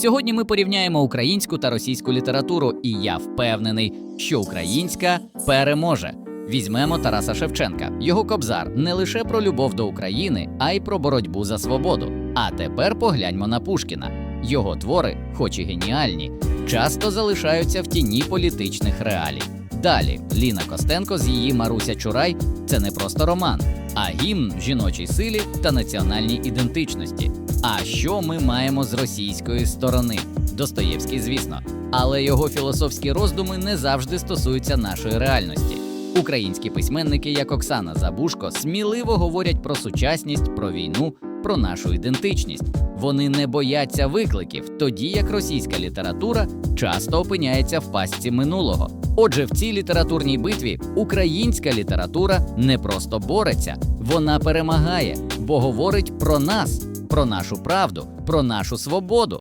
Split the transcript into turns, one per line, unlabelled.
Сьогодні ми порівняємо українську та російську літературу, і я впевнений, що українська переможе. Візьмемо Тараса Шевченка. Його кобзар не лише про любов до України, а й про боротьбу за свободу. А тепер погляньмо на Пушкіна. Його твори, хоч і геніальні, часто залишаються в тіні політичних реалій. Далі Ліна Костенко з її Маруся Чурай це не просто роман, а гімн жіночій силі та національній ідентичності. А що ми маємо з російської сторони? Достоєвський, звісно, але його філософські роздуми не завжди стосуються нашої реальності. Українські письменники, як Оксана Забушко, сміливо говорять про сучасність, про війну, про нашу ідентичність. Вони не бояться викликів, тоді як російська література часто опиняється в пастці минулого. Отже, в цій літературній битві українська література не просто бореться, вона перемагає, бо говорить про нас, про нашу правду, про нашу свободу.